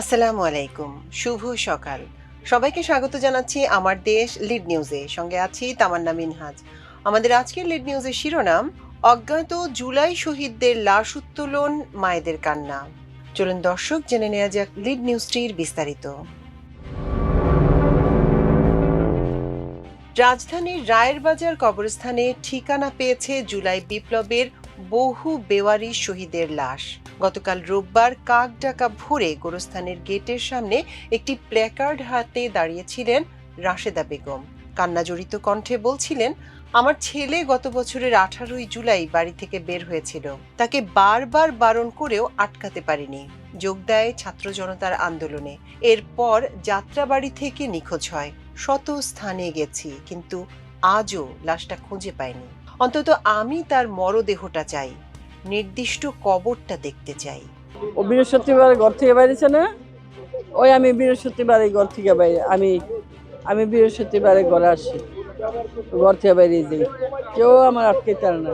আসসালামু আলাইকুম, শুভ সকাল। সবাইকে স্বাগত জানাচ্ছি আমার দেশ লিড নিউজে। সঙ্গে আছি তামান্না মিনহাজ। আমাদের আজকের লিড নিউজের শিরোনাম, অজ্ঞাত জুলাই শহীদদের লাশ উত্তোলন, মায়েদের কান্না। চলুন দর্শক, জেনে নেওয়া যাক লিড নিউজটির বিস্তারিত। রাজধানীর রায়ের বাজার কবরস্থানে ঠিকানা পেয়েছে জুলাই বিপ্লবের বহু বেওয়ারি শহীদের লাশ। গতকাল রোববার কাক ডাকা ভোরে গোরস্থানের গেটের সামনে একটি প্ল্যাকার্ড হাতে দাঁড়িয়েছিলেন রাশেদা বেগম। কান্নাজড়িত কণ্ঠে বলছিলেন, আমার ছেলে গত বছরের আঠারোই জুলাই বাড়ি থেকে বের হয়েছিল। তাকে বারবার বারণ করেও আটকাতে পারিনি। যোগ দেয় ছাত্র জনতার আন্দোলনে। এরপর যাত্রাবাড়ি থেকে নিখোঁজ হয়। শত স্থানে গেছি, কিন্তু আজও লাশটা খুঁজে পাইনি। অন্তত আমি তার মরদেহটা চাই, নির্দিষ্ট কবরটা দেখতে চাই। ও বৃহস্পতিবার ঘর থেকে বাইরেছে না? ওই আমি বৃহস্পতিবারে ঘর থেকে বাইরে, আমি আমি বৃহস্পতিবারে ঘরে আসি। ঘর থেকে বাইরে যাই। কেউ আমার আটকে পারে না।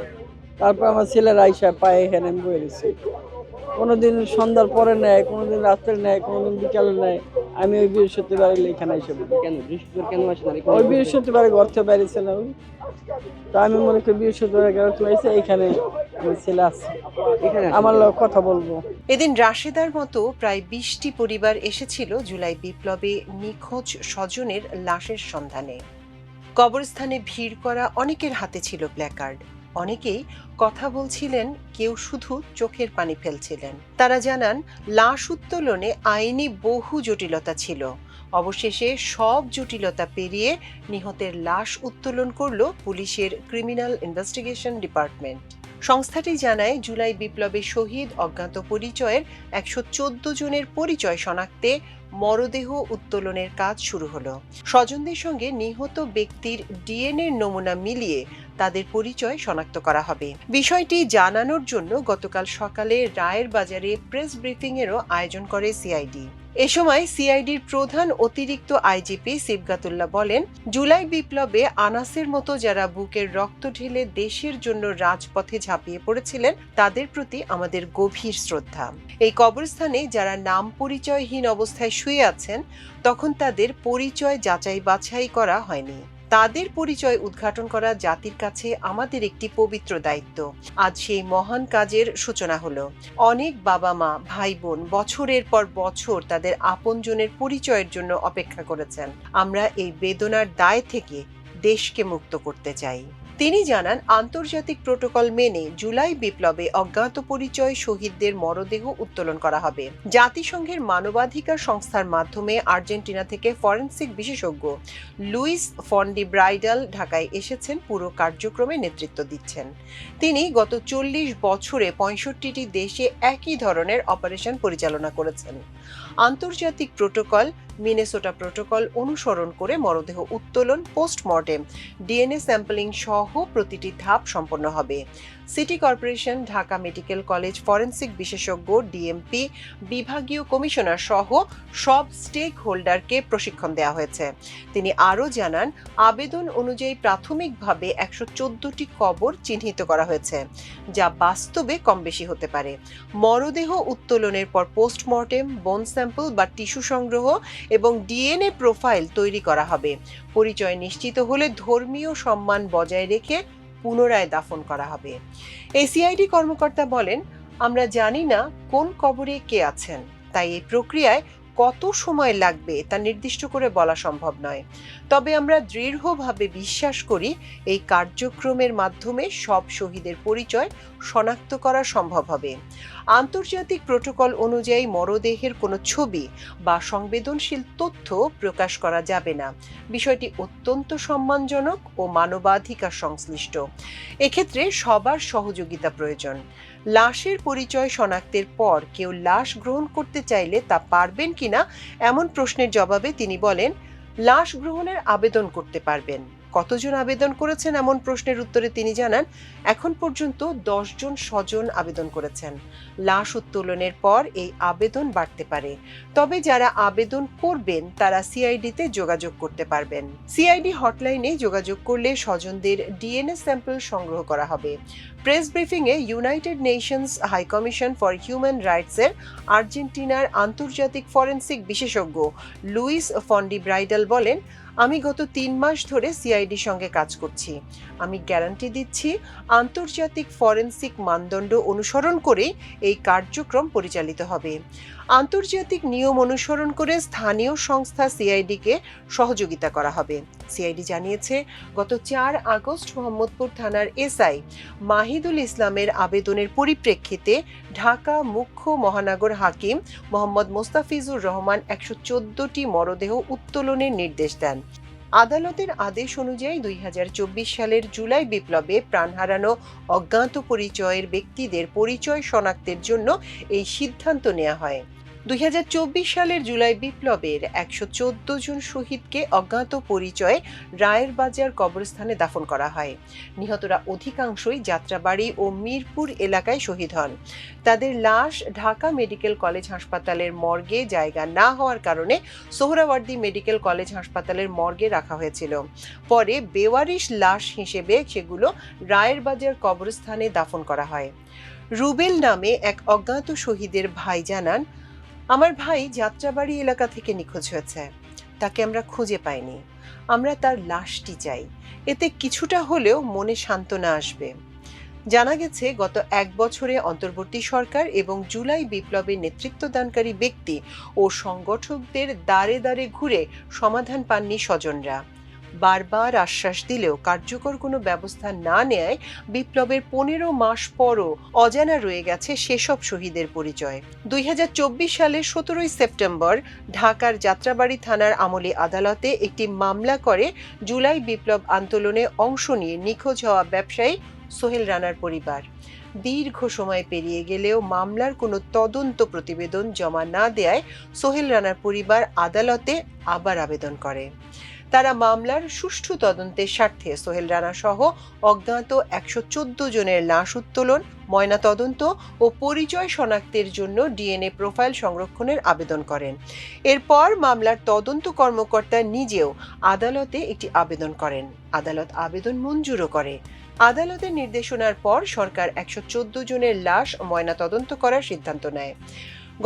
তারপর আমার ছেলের আইসা পায়ে এখানে বয়ে কোনোদিন সন্ধ্যার পরে নেয়, কোনোদিন রাত্রে নেয়, কোনোদিন বিকালে নেয়। আমি ওই বৃহস্পতিবার এখানে এসে বলি। কেন? বৃহস্পতিবার কেন আসে না? ওই বৃহস্পতিবারে তা আমি মনে করি বৃহস্পতিবারে ঘর থেকে বাইরেছে ছেলে আছে। এখানে আমার লোক কথা বলব। এদিন রাশেদার মতো প্রায় বিশটি পরিবার এসেছিল জুলাই বিপ্লবে নিখোঁজ স্বজনের লাশের সন্ধানে। কবরস্থানে ভিড় করা অনেকের হাতে ছিল প্ল্যাকার্ড। অনেকেই কথা বলছিলেন, কেউ শুধু চোখের পানি ফেলছিলেন। তারা জানান, লাশ উত্তোলনে আইনি বহু জটিলতা ছিল। অবশেষে সব জটিলতা পেরিয়ে নিহতের লাশ উত্তোলন করল পুলিশের ক্রিমিনাল ইনভেস্টিগেশন ডিপার্টমেন্ট। সংস্থাটি জানায়, জুলাই বিপ্লবে শহীদ অজ্ঞাত পরিচয়ের একশো চোদ্দ জনের পরিচয় শনাক্তে মরদেহ উত্তোলনের কাজ শুরু হলো। স্বজনদের সঙ্গে নিহত ব্যক্তির ডিএনএ নমুনা মিলিয়ে তাদের পরিচয় শনাক্ত করা হবে। বিষয়টি জানানোর জন্য গতকাল সকালে রায়ের বাজারে প্রেস ব্রিফিং এরও আয়োজন করে সিআইডি। এ সময় সিআইডির প্রধান অতিরিক্ত আইজিপি সিবগাতুল্লাহ বলেন, জুলাই বিপ্লবে আনাসের মতো যারা বুকের রক্ত ঢেলে দেশের জন্য রাজপথে ঝাঁপিয়ে পড়েছিলেন, তাদের প্রতি আমাদের গভীর শ্রদ্ধা। এই কবরস্থানে যারা নাম পরিচয়হীন অবস্থায় শুয়ে আছেন, তখন তাদের পরিচয় যাচাই বাছাই করা হয়নি। তাদের পরিচয় উদ্ঘাটন করা জাতির কাছে আমাদের একটি পবিত্র দায়িত্ব। আজ সেই মহান কাজের সূচনা হলো। অনেক বাবা মা, ভাই বোন বছরের পর বছর তাদের আপনজনের পরিচয়ের জন্য অপেক্ষা করেছেন। আমরা এই বেদনার দায় থেকে দেশকে মুক্ত করতে চাই। তিনি জানান, আন্তর্জাতিক প্রোটোকল মেনে জুলাই বিপ্লবে অজ্ঞাত পরিচয় শহীদদের মরদেহ উত্তোলন করা হবে। জাতিসংঘের মানবাধিকার সংস্থার মাধ্যমে আর্জেন্টিনা থেকে ফরেনসিক বিশেষজ্ঞ লুইস ফন্ডি ব্রাইডাল ঢাকায় এসেছেন, পুরো কার্যক্রমে নেতৃত্ব দিচ্ছেন। তিনি গত চল্লিশ বছরে পঁয়ষট্টিটি দেশে একই ধরনের অপারেশন পরিচালনা করেছেন। আন্তর্জাতিক প্রোটোকল, মিনেসোটা প্রোটোকল অনুসরণ করে মরদেহ উত্তোলন পোস্টমর্টেম। ডিএনএ স্যাম্পলিং সহ প্রতিটি ধাপ সম্পন্ন হবে। City corporation, Dhaka medical college, forensic বিশেষজ্ঞ, ডিএমপি, বিভাগীয় কমিশনার সহ সব স্টেক হোল্ডারকে প্রশিক্ষণ দেওয়া হয়েছে। তিনি আরও জানান, আবেদন অনুযায়ী প্রাথমিকভাবে একশো চোদ্দটি কবর চিহ্নিত করা হয়েছে, যা বাস্তবে কম বেশি হতে পারে। মরদেহ উত্তোলনের পর পোস্টমর্টেম, বোন স্যাম্পল বা টিস্যু সংগ্রহ এবং ডিএনএ প্রোফাইল তৈরি করা হবে। পরিচয় নিশ্চিত হলে ধর্মীয় সম্মান বজায় রেখে পুনরায় দাফন করা হবে। এসিআইডি কর্মকর্তা বলেন, আমরা জানি না কোন কবরে কে আছেন, তাই এই প্রক্রিয়ায় কত সময় লাগবে তা নির্দিষ্ট করে বলা সম্ভব নয়। তবে আমরা দৃঢ়ভাবে বিশ্বাস করি, এই কার্যক্রমের মাধ্যমে সব শহীদের পরিচয় শনাক্ত করা সম্ভব হবে। আন্তর্জাতিক প্রোটোকল অনুযায়ী মরদেহের কোনো ছবি বা সংবেদনশীল তথ্য প্রকাশ করা যাবে না। বিষয়টি অত্যন্ত সম্মানজনক ও মানবাধিকার সংশ্লিষ্ট। এক্ষেত্রে সবার সহযোগিতা প্রয়োজন। লাশের পরিচয় শনাক্তের পর কেউ লাশ গ্রহণ করতে চাইলে তা পারবেন কিনা এমন প্রশ্নের জবাবে তিনি বলেন, লাশ গ্রহণের আবেদন করতে পারবেন। কতজন আবেদন করেছেন এমন প্রশ্নের উত্তরে তিনি জানান, এখন পর্যন্ত জন স্বজন আবেদন করেছেন। লাশ উত্তোলনের পর এই আবেদন বাড়তে পারে। তবে যারা আবেদন করবেন, তারা সিআইডিতে যোগাযোগ করতে পারবেন। সিআইডি হটলাইনে যোগাযোগ করলে স্বজনদের ডিএনএ স্যাম্পল সংগ্রহ করা হবে। প্রেস ব্রিফিংয়ে united nations high commission for human রাইটসের আর্জেন্টিনার আন্তর্জাতিক ফরেনসিক বিশেষজ্ঞ লুইস ফন্ডি ব্রাইডাল বলেন আমি গত তিন মাস ধরে সিআইডির সঙ্গে কাজ করছি। আমি গ্যারান্টি দিচ্ছি আন্তর্জাতিক ফরেন্সিক মানদণ্ড অনুসরণ করে এই কার্যক্রম পরিচালিত হবে। আন্তর্জাতিক নিয়ম অনুসরণ করে স্থানীয় সংস্থা সিআইডিকে সহযোগিতা করা হবে। সিআইডি জানিয়েছে, গত চার আগস্ট মোহাম্মদপুর থানার এসআই মাহিদুল ইসলামের আবেদনের পরিপ্রেক্ষিতে ঢাকা মুখ্য মহানগর হাকিম মোহাম্মদ মোস্তাফিজুর রহমান একশো চোদ্দটি মরদেহ উত্তোলনের নির্দেশ দেন। আদালতের আদেশ অনুযায়ী দুই হাজার চব্বিশ সালের জুলাই বিপ্লবে প্রাণ হারানো অজ্ঞাত পরিচয়ের ব্যক্তিদের পরিচয় শনাক্তের জন্য এই সিদ্ধান্ত নেওয়া হয়। দুই হাজার চব্বিশ সালের জুলাই বিপ্লবের একশো চোদ্দ জন শহীদকে অজ্ঞাত পরিচয়ে রায়ের বাজার কবরস্থানে দাফন করা হয়। নিহতরা অধিকাংশই যাত্রাবাড়ি ও মিরপুর এলাকায় শহীদ হন। তাদের লাশ ঢাকা মেডিকেল কলেজ হাসপাতালের মর্গে জায়গা না হওয়ার কারণে সোহরাওয়ার্দী মেডিকেল কলেজ হাসপাতালের মর্গে রাখা হয়েছিল। পরে বেওয়ারিশ লাশ হিসেবে সেগুলো রায়ের বাজার কবরস্থানে দাফন করা হয়। রুবেল নামে এক অজ্ঞাত শহীদের ভাই জানান আমার ভাই যাত্রাবাড়ি এলাকা থেকে নিখোঁজ হয়েছে। তাকে আমরা খুঁজে পাইনি। আমরা তার লাশটি চাই। এতে কিছুটা হলেও মনে সান্ত্বনা আসবে। জানা গেছে, গত এক বছরে অন্তর্বর্তী সরকার এবং জুলাই বিপ্লবের নেতৃত্বদানকারী ব্যক্তি ও সংগঠকদের দ্বারে দ্বারে ঘুরে সমাধান পাননি স্বজনরা। বারবার আশ্বাস দিলেও কার্যকর কোনো ব্যবস্থা না নেয় বিপ্লবের পনেরো মাস পরও অজানা রয়ে গেছে সেসব শহীদের পরিচয়। দুই হাজার চব্বিশ সালের সতেরোই সেপ্টেম্বর ঢাকার যাত্রাবাড়ি থানার আমলি আদালতে একটি মামলা করে জুলাই বিপ্লব আন্দোলনে অংশ নিয়ে নিখোঁজ হওয়া ব্যবসায়ী সোহেল রানার পরিবার। দীর্ঘ সময় পেরিয়ে গেলেও মামলার কোনো তদন্ত প্রতিবেদন জমা না দেয়ায় সোহেল রানার পরিবার আদালতে আবার আবেদন করে। তারা মামলার সুষ্ঠু তদন্তের স্বার্থে সোহেল রানা সহ অজ্ঞাত একশো চোদ্দ জনের লাশ উত্তোলন ময়না তদন্ত ও পরিচয় শনাক্তের জন্য ডিএনএ প্রোফাইল সংরক্ষণের আবেদন করেন। এরপর মামলার তদন্ত কর্মকর্তা নিজেও আদালতে একটি আবেদন করেন। আদালত আবেদন মঞ্জুরও করে। আদালতের নির্দেশনার পর সরকার একশো চোদ্দ জনের লাশ ময়না তদন্ত করার সিদ্ধান্ত নেয়।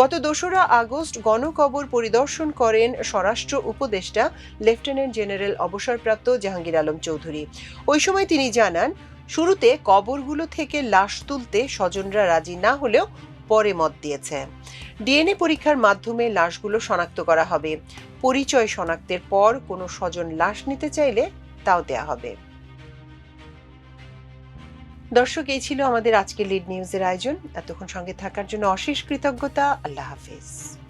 গত দোসরা আগস্ট গণকবর পরিদর্শন করেন স্বরাষ্ট্র উপদেষ্টা লেফটেন্যান্ট জেনারেল অবসরপ্রাপ্ত জাহাঙ্গীর আলম চৌধুরী। ওই সময় তিনি জানান, শুরুতে কবরগুলো থেকে লাশ তুলতে স্বজনরা রাজি না হলেও পরে মত দিয়েছে। ডিএনএ পরীক্ষার মাধ্যমে লাশগুলো শনাক্ত করা হবে। পরিচয় শনাক্তের পর কোনো স্বজন লাশ নিতে চাইলে তাও দেয়া হবে। দর্শক, এই ছিল আমাদের আজকের লিড নিউজের আয়োজন। এতক্ষণ সঙ্গে থাকার জন্য অশেষ কৃতজ্ঞতা। আল্লাহ হাফিজ।